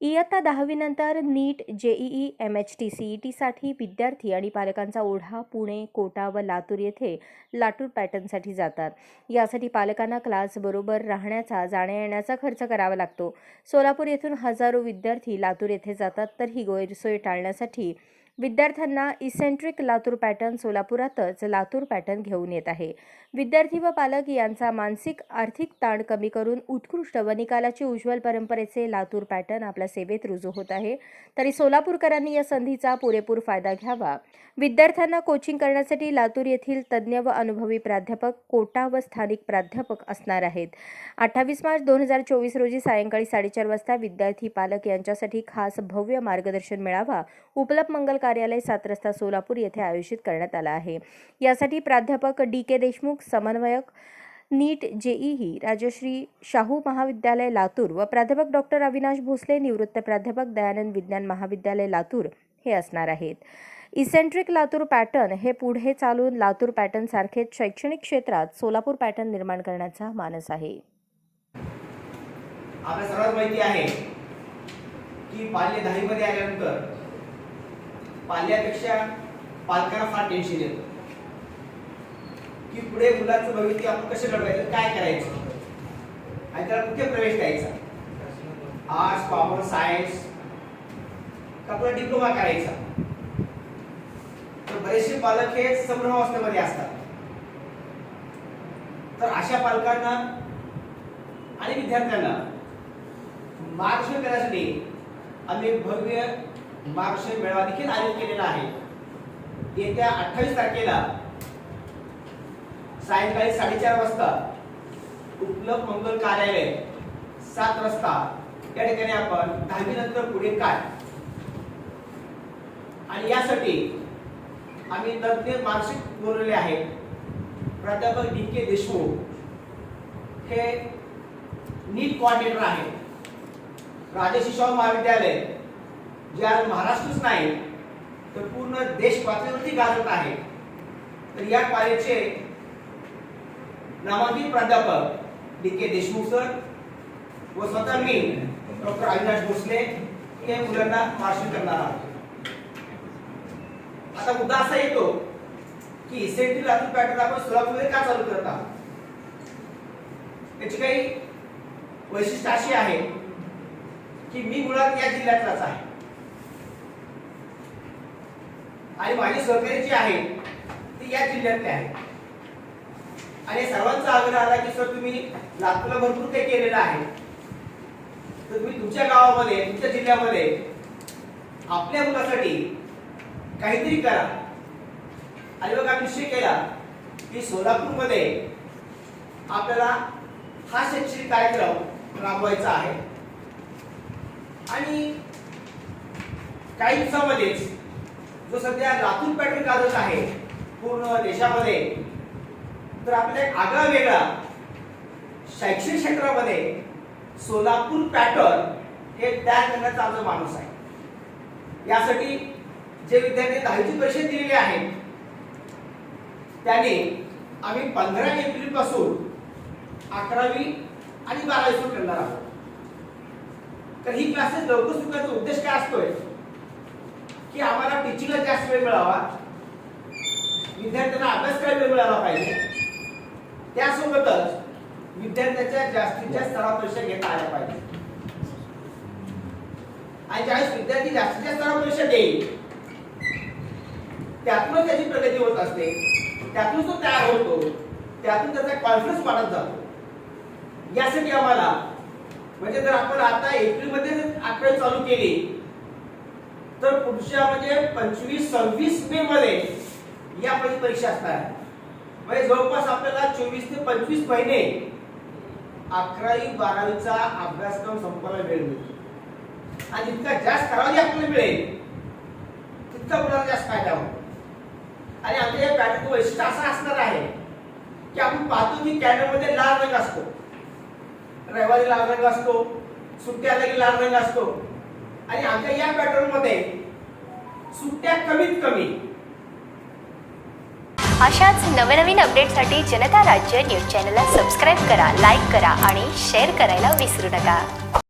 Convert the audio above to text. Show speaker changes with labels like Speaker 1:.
Speaker 1: इयत्ता दहावीनंतर NEET JEE M H T C E टीसाठी विद्यार्थी आणि पालकांचा ओढा पुणे कोटा व लातूर येथे लातूर पॅटर्नसाठी जातात. यासाठी पालकांना क्लासबरोबर राहण्याचा जाण्या येण्याचा खर्च करावा लागतो. सोलापूर येथून हजारो विद्यार्थी लातूर येथे जातात तर ही गैरसोय टाळण्यासाठी विद्यार्थ्यांना इसेंट्रिक लातूर पॅटर्न सोलापुरातच लातूर पॅटर्न घेऊन येत आहे. विद्यार्थी व पालक यांचा मानसिक आर्थिक ताण कमी करून उत्कृष्ट व निकालाची उज्ज्वल परंपरेचे लातूर पॅटर्न आपल्या सेवेत रुजू होत आहे. तरी सोलापूरकरांनी या संधीचा पुरेपूर फायदा घ्यावा. विद्यार्थ्यांना कोचिंग करण्यासाठी लातूर येथील तज्ज्ञ व अनुभवी प्राध्यापक कोटा व स्थानिक प्राध्यापक असणार आहेत. अठ्ठावीस मार्च दोन हजार चोवीस रोजी सायंकाळी साडेचार वाजता विद्यार्थी पालक यांच्यासाठी खास भव्य मार्गदर्शन मिळावा. उपलब्ध मंगल कार्यालय सात रस्ता सोलापूर येथे आयोजित करण्यात आला आहे. यासाठी प्राध्यापक डी के देशमुख समन्वयक नीट जेईई राजश्री शाहू महाविद्यालय लातूर व प्राध्यापक डॉक्टर अविनाश भोसले निवृत्त प्राध्यापक दयानंद विज्ञान महाविद्यालय लातूर हे असणार आहेत. इसेंट्रिक लातूर पॅटर्न हे पुढे चालून लातूर पॅटर्न सारखेच शैक्षणिक क्षेत्रात सोलापूर पॅटर्न निर्माण करण्याचा मानस आहे.
Speaker 2: आपल्या सर्वात माहिती आहे की बाल्य दहावीमध्ये आल्यानंतर पाल्यापेक्षा पालकांना फार टेन्शन येतं. की पुढे मुलाचं भविष्य आपण कसं घडवायचं काय करायचं? आणि त्याला कुठे प्रवेश द्यायचा? आर्ट्स कॉमर्स सायन्स का डिप्लोमा करायचा? तर बरेचसे पालक हे संभ्रमावस्थेमध्ये असतात. तर अशा पालकांना आणि विद्यार्थ्यांना मार्गदर्शन करण्यासाठी आम्ही भव्य मार्गदर्शन मेळावा देखील आयोजित केलेला आहे. येत्या अठ्ठावीस तारखेला सायंकाळी साडेचार वाजता उपलब्ध मंगल कार्यालय सात रस्ता. या ठिकाणी आपण दहावी नंतर पुढे काय? आणि यासाठी आम्ही तज्ञ मानसिक बोलवले आहेत. प्राध्यापक डी के देशमुख हे नीट कॉर्डिनेटर आहेत. राजर्षी महाविद्यालय जे आज महाराष्ट्रच नाही तर पूर्ण देश पातळीवरती गाजत आहे. तर या कॉलेजचे नामांकित प्राध्यापक डी के देशमुख सर व स्वतः मी डॉक्टर अविनाश भोसले हे मुलांना मार्गदर्शन करणार आहोत. आता मुद्दा असा येतो की इसेंट्री लातूर पॅटर्न आपण सोलापूरमध्ये का चालू करत आहोत? त्याची काही वैशिष्ट्य अशी आहे की मी मुळात या जिल्ह्यातलाच आहे. आणि माझे सहकारी जे आहे ते या जिल्ह्यातले आहे. आणि सर्वांचा आग्रह आला की सर तुम्ही लातूरला भरपूर काही केलेलं आहे. तर तुम्ही तुमच्या गावामध्ये तुमच्या जिल्ह्यामध्ये आपल्या मुलासाठी काहीतरी करा. आणि मग आम्ही निश्चय केला की सोलापूरमध्ये आपल्याला हा शैक्षणिक कार्यक्रम राबवायचा आहे. आणि काही दिवसामध्येच जो सध्या लातूर पॅटर्न गाजत आहे पूर्ण देशामध्ये तर आपल्या एक आगळा वेगळा शैक्षणिक क्षेत्रामध्ये सोलापूर पॅटर्न हे तयार करण्याचा आमचा माणूस आहे. यासाठी जे विद्यार्थी दहावीची परीक्षा दिलेली आहेत त्याने आम्ही पंधरा एप्रिलपासून अकरावी आणि बारावी सुरू करणार आहोत. तर ही क्लासेस लवकर सुरू करण्याचा उद्देश काय असतोय? की आम्हाला टीचिंगला जास्त वेळ मिळावा. विद्यार्थ्यांना अभ्यास करायला वेळ मिळाला पाहिजे. त्यासोबतच विद्यार्थ्याच्या जास्तीत जास्त परीक्षा घेता आल्या पाहिजे. आणि ज्यावेळेस विद्यार्थी जास्तीत जास्त परीक्षा देईल त्यातूनच त्याची प्रगती होत असते. त्यातून तो तयार होतो. त्यातून त्याचा कॉन्फिडन्स वाढत जातो. यासाठी आम्हाला म्हणजे जर आपण आता एप्रिलमध्ये आकडे चालू केली तर पुढच्या म्हणजे पंचवीस सव्वीस मे मध्ये या पहिली परीक्षा असणार आहे. म्हणजे जवळपास आपल्याला चोवीस ते पंचवीस महिने अकरावी बारावीचा अभ्यासक्रम संपवायला वेळ मिळतो. आणि जितका जास्त कालावधी आपल्याला मिळेल तितका मुलाला जास्त फायदा होतो. आणि आमच्या या पॅटर्नचं वैशिष्ट्य असं असणार आहे की आपण पाहतो की कॅलेंडर लाल रंग असतो. रविवारी लाल रंग असतो. सुट्ट्या आल्या की लाल रंग असतो. आणि आमच्या या पॅटर्नमध्ये सुट्ट्या कमीत कमी.
Speaker 3: अशाच नवनवीन अपडेटसाठी जनता राज्य न्यूज चॅनलला सबस्क्राईब करा लाईक करा आणि शेअर करायला विसरू नका.